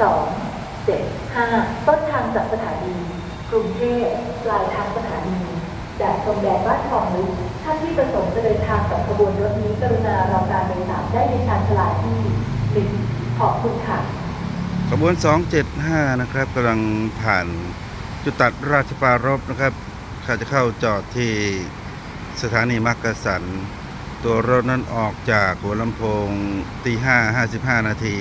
2 7 5 ต้นทางจากสถานี กรุงเทพปลายทางสถานีแดดพรมแดนบ้านทองลึกท่านที่ประสงค์จะเดินทางกับขบวนรถนี้กรุณารอการโดยสารได้ในชานชาลาที่หนึ่งขอบคุณค่ะขบวน 275 นะครับกำลังผ่านจุดตัดราชปารภนะครับเขาจะเข้าจอดที่สถานีมักกะสัน ตัวรถนั้นออกจากหัวลำโพงตีห้าห้าสิบห้านาที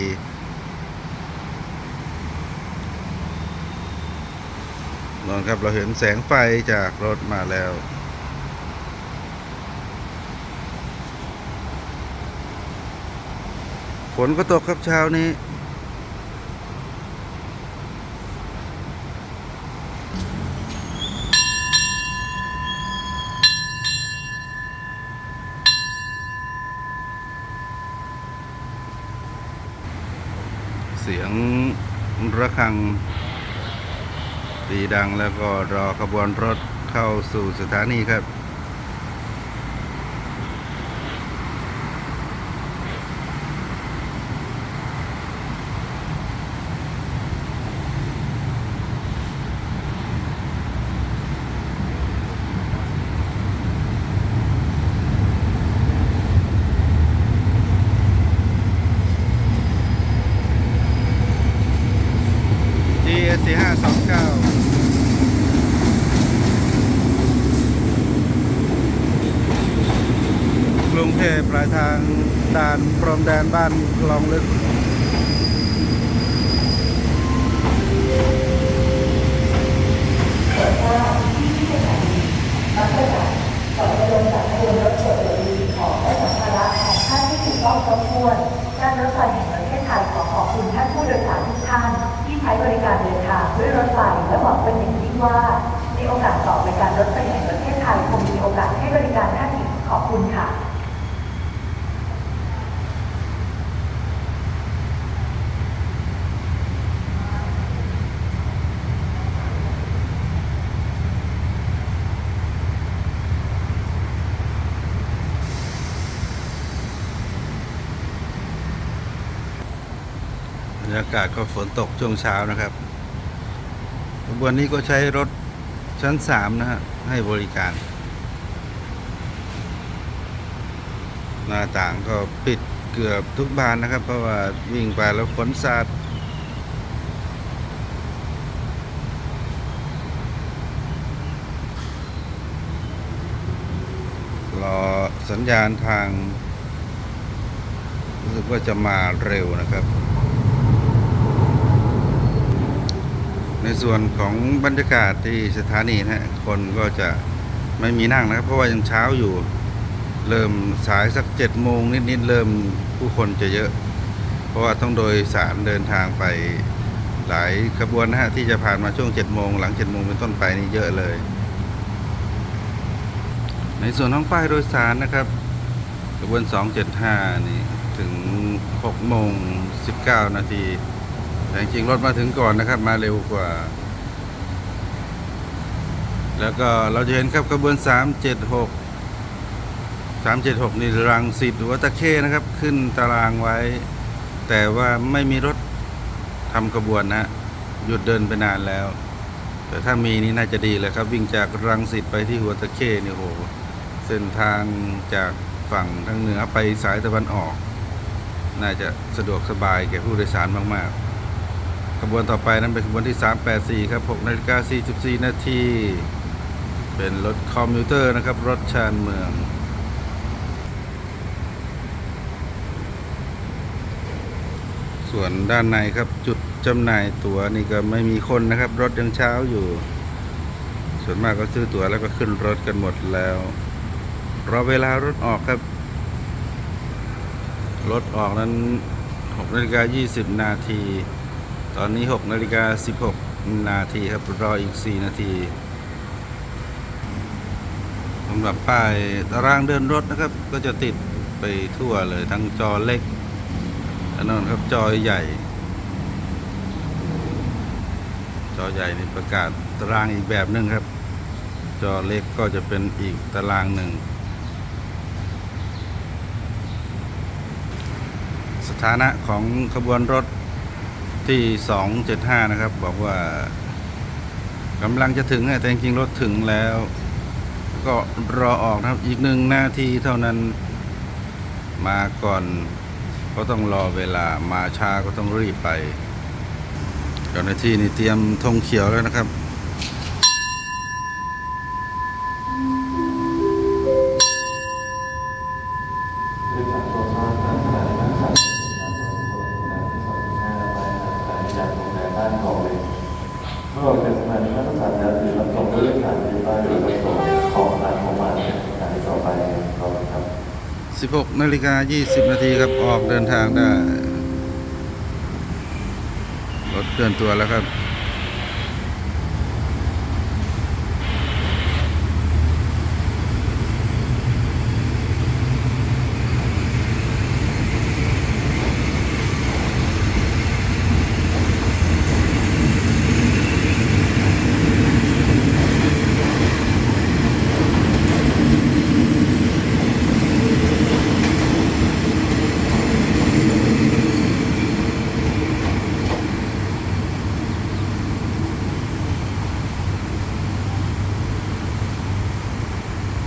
นอนครับเราเห็นแสงไฟจากรถมาแล้วฝนก็ตกครับเช้านี้ เสียงระฆัง ตีดังแล้วก็รอขบวนรถเข้าสู่สถานีครับ G สี่ห้าสองเก้ากรุง เทพปลายทางด่านพรมแดนบ้านคลองลึกท่านที่ถูกต้องครบถ้วนการรถไฟแห่งประเทศไทยขอขอบคุณท่านผู้โดยสารทุกท่าน ที่ใช้บริการเดินทางด้วยรถไฟและหวังเป็นอย่างยิ่งว่า ในโอกาสต่อไปการรถไฟแห่งประเทศไทยคงมีโอกาสให้บริการท่านอีกขอบคุณค่ะ บ รรยากาศก็ฝนตกช่วงเช้านะครับขบวนนี้ก็ใช้รถชั้นสามนะฮะให้บริการ หน้าต่างก็ปิดเกือบทุกบานนะครับ เพราะว่าวิ่งไปแล้วฝนสาดรอสัญญาณทางรู้สึกว่าจะมาเร็วนะครับ ใน ส่วนของบรรยากาศที่สถานีนะฮะคนก็จะไม่มีนั่งนะครับ เพราะว่ายังเช้าอยู่ เริ่มสายสักเจ็ดโมงนิดๆเริ่มผู้คนจะเยอะ เพราะว่าต้องโดยสารเดินทางไปหลายขบวนนะฮะที่จะผ่านมาช่วงเจ็ดโมงหลังเจ็ดโมงเป็นต้นไปนี่เยอะเลย ในส่วนของป้ายโดยสารนะครับขบวน275นี่ถึง6โมง19นาที แต่จริงรถมาถึงก่อนนะครับ มาเร็วกว่า แล้วก็เราจะเห็นครับขบวน 376 376 นี่รังสิตหัวตะเข้นะครับ ขึ้นตารางไว้ แต่ว่าไม่มีรถทำขบวนนะฮะหยุดเดินไปนานแล้ว แต่ถ้ามีนี่น่าจะดีเลยครับ วิ่งจากรังสิตไปที่หัวตะเข้นี่โหเส้นทางจากฝั่งทางเหนือไปสายตะวันออก น่าจะสะดวกสบายแก่ผู้โดยสารมาก ๆ ขบวนต่อไปนั้นเป็นขบวนที่ 384 ครับ6นาฬิกา44 นาที เป็นรถคอมพิวเตอร์นะครับ รถชานเมืองส่วนด้านในครับจุดจำหน่ายตั๋วนี่ก็ไม่มีคนนะครับ รถยังเช้าอยู่ ส่วนมากก็ซื้อตั๋วแล้วก็ขึ้นรถกันหมดแล้วรอเวลารถออกครับ รถออกนั้น6นาฬิกา20 นาที อนนี้6นาฬิกา16 นาทีครับ รออีก 4 นาทีสำหรับป้ายตารางเดินรถนะครับ ก็จะติดไปทั่วเลยทั้งจอเล็กและนั่นครับจอใหญ่ จอใหญ่นี่ประกาศตารางอีกแบบหนึ่งครับ จอเล็กก็จะเป็นอีกตารางหนึ่งสถานะของขบวนรถ ที่275 นะครับ บอกว่ากำลังจะถึงแต่จริงๆรถถึงแล้ว ก็รอออกนะครับอีกหนึ่งนาทีเท่านั้นมาก่อนก็ต้องรอเวลามาช้าก็ต้องรีบไปเจ้าหน้าที่นี่เตรียมธงเขียวแล้วนะครับ 16นาฬิกา20 นาทีครับ ออกเดินทางได้ รถเคลื่อนตัวแล้วครับ